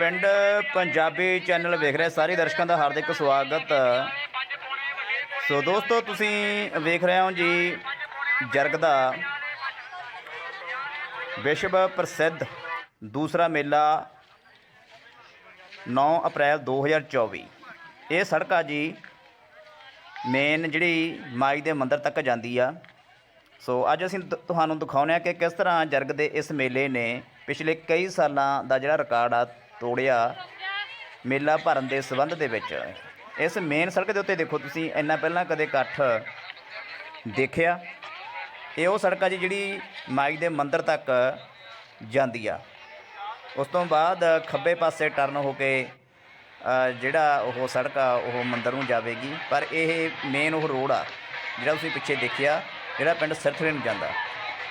ਪਿੰਡ ਪੰਜਾਬੀ ਚੈਨਲ ਵੇਖ ਰਹੇ ਸਾਰੇ ਦਰਸ਼ਕਾਂ ਦਾ ਹਾਰਦਿਕ ਸਵਾਗਤ। ਸੋ ਦੋਸਤੋ, ਤੁਸੀਂ ਵੇਖ ਰਹੇ ਹੋ ਜੀ ਜਰਗ ਦਾ ਵਿਸ਼ਵ ਪ੍ਰਸਿੱਧ ਦੂਸਰਾ ਮੇਲਾ 9 ਅਪ੍ਰੈਲ 2024 ਇਹ ਸੜਕ ਆ ਜੀ ਮੇਨ ਜਿਹੜੀ ਮਾਈ ਦੇ ਮੰਦਿਰ ਤੱਕ ਜਾਂਦੀ ਆ। ਸੋ ਅੱਜ ਅਸੀਂ ਤ- ਤੁਹਾਨੂੰ ਦਿਖਾਉਂਦੇ ਆ ਕਿ ਕਿਸ ਤਰ੍ਹਾਂ ਜਰਗ ਦੇ ਇਸ ਮੇਲੇ ਨੇ ਪਿਛਲੇ ਕਈ ਸਾਲਾਂ ਦਾ ਜਿਹੜਾ ਰਿਕਾਰਡ ਆ ਤੋੜਿਆ ਮੇਲਾ ਭਰਨ ਦੇ ਸਬੰਧ ਦੇ ਵਿੱਚ। ਇਸ ਮੇਨ ਸੜਕ ਦੇ ਉੱਤੇ ਦੇਖੋ ਤੁਸੀਂ, ਇੰਨਾ ਪਹਿਲਾਂ ਕਦੇ ਇਕੱਠ ਦੇਖਿਆ। ਇਹ ਉਹ ਸੜਕ ਆ ਜੀ ਜਿਹੜੀ ਮਾਈ ਦੇ ਮੰਦਿਰ ਤੱਕ ਜਾਂਦੀ ਆ। ਉਸ ਤੋਂ ਬਾਅਦ ਖੱਬੇ ਪਾਸੇ ਟਰਨ ਹੋ ਕੇ ਜਿਹੜਾ ਉਹ ਸੜਕ ਆ, ਉਹ ਮੰਦਿਰ ਨੂੰ ਜਾਵੇਗੀ। ਪਰ ਇਹ ਮੇਨ ਉਹ ਰੋਡ ਆ, ਜਿਹੜਾ ਤੁਸੀਂ ਪਿੱਛੇ ਦੇਖਿਆ, ਜਿਹੜਾ ਪਿੰਡ ਸਿਰਥੜੇ ਨੂੰ ਜਾਂਦਾ।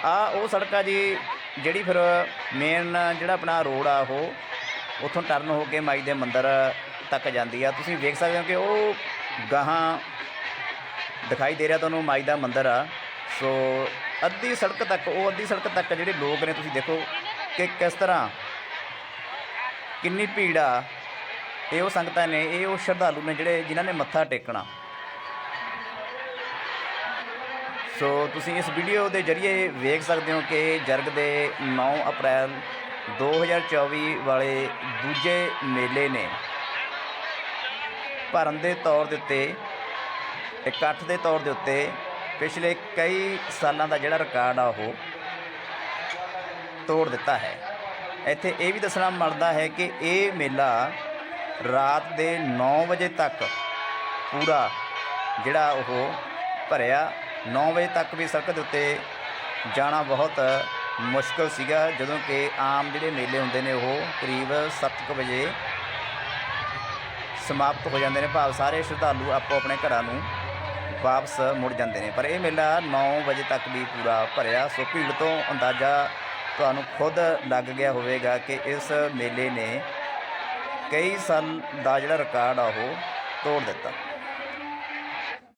ਆ ਉਹ ਸੜਕ ਆ ਜੀ, ਜਿਹੜੀ ਫਿਰ ਮੇਨ ਜਿਹੜਾ ਆਪਣਾ ਰੋਡ ਆ ਉਹ ਉੱਥੋਂ ਟਰਨ ਹੋ ਕੇ ਮਾਈ ਦੇ ਮੰਦਰ ਤੱਕ ਜਾਂਦੀ ਆ। ਤੁਸੀਂ ਵੇਖ ਸਕਦੇ ਹੋ ਕਿ ਉਹ ਗਾਹਾਂ ਦਿਖਾਈ ਦੇ ਰਿਹਾ ਤੁਹਾਨੂੰ ਮਾਈ ਦਾ ਮੰਦਰ ਆ। ਸੋ ਅੱਧੀ ਸੜਕ ਤੱਕ, ਉਹ ਅੱਧੀ ਸੜਕ ਤੱਕ ਜਿਹੜੇ ਲੋਕ ਨੇ, ਤੁਸੀਂ ਦੇਖੋ ਕਿ ਕਿਸ ਤਰ੍ਹਾਂ ਕਿੰਨੀ ਭੀੜ ਆ। ਇਹ ਉਹ ਸੰਗਤਾਂ ਨੇ, ਇਹ ਉਹ ਸ਼ਰਧਾਲੂ ਨੇ ਜਿਹੜੇ ਜਿਨ੍ਹਾਂ ਨੇ ਮੱਥਾ ਟੇਕਣਾ। ਸੋ ਤੁਸੀਂ ਇਸ ਵੀਡੀਓ ਦੇ ਜ਼ਰੀਏ ਵੇਖ ਸਕਦੇ ਹੋ ਕਿ ਜਰਗ ਦੇ 9 ਅਪ੍ਰੈਲ 2024 ਵਾਲੇ ਦੂਜੇ ਮੇਲੇ ਨੇ। ਭਰਨ ਦੇ ਤੌਰ ਦੇ ਉੱਤੇ, ਇਕੱਠ ਦੇ ਤੌਰ ਦੇ ਉੱਤੇ ਪਿਛਲੇ ਕਈ ਸਾਲਾਂ ਦਾ ਜਿਹੜਾ ਰਿਕਾਰਡ ਆ ਉਹ ਤੋੜ ਦਿੱਤਾ ਹੈ। ਇੱਥੇ ਇਹ ਵੀ ਦੱਸਣਾ ਮਰਦਾ ਹੈ ਕਿ ਇਹ ਮੇਲਾ ਰਾਤ ਦੇ 9 ਵਜੇ ਤੱਕ ਪੂਰਾ ਜਿਹੜਾ ਉਹ ਭਰਿਆ 9 ਵਜੇ ਤੱਕ ਵੀ ਸੜਕ ਦੇ ਉੱਤੇ ਜਾਣਾ ਬਹੁਤ ਮੁਸ਼ਕਲ ਸੀਗਾ ਜਦੋਂ ਕਿ ਆਮ ਜਿਹੜੇ ਮੇਲੇ ਹੁੰਦੇ ਨੇ ਉਹ ਕਰੀਬ 7:00 ਵਜੇ ਸਮਾਪਤ ਹੋ ਜਾਂਦੇ ਨੇ। ਭਾਵ ਸਾਰੇ ਸ਼ਰਧਾਲੂ ਆਪੋ ਆਪਣੇ ਘਰਾਂ ਨੂੰ ਵਾਪਸ ਮੁੜ ਜਾਂਦੇ ਨੇ। ਪਰ ਇਹ ਮੇਲਾ 9 ਵਜੇ ਤੱਕ ਵੀ ਪੂਰਾ ਭਰਿਆ। ਸੋ ਭੀੜ ਤੋਂ ਅੰਦਾਜ਼ਾ ਤੁਹਾਨੂੰ ਖੁਦ ਲੱਗ ਗਿਆ ਹੋਵੇਗਾ ਕਿ ਇਸ ਮੇਲੇ ਨੇ ਕਈ ਸਾਲ ਦਾ ਜਿਹੜਾ ਰਿਕਾਰਡ ਆ ਉਹ ਤੋੜ ਦਿੱਤਾ।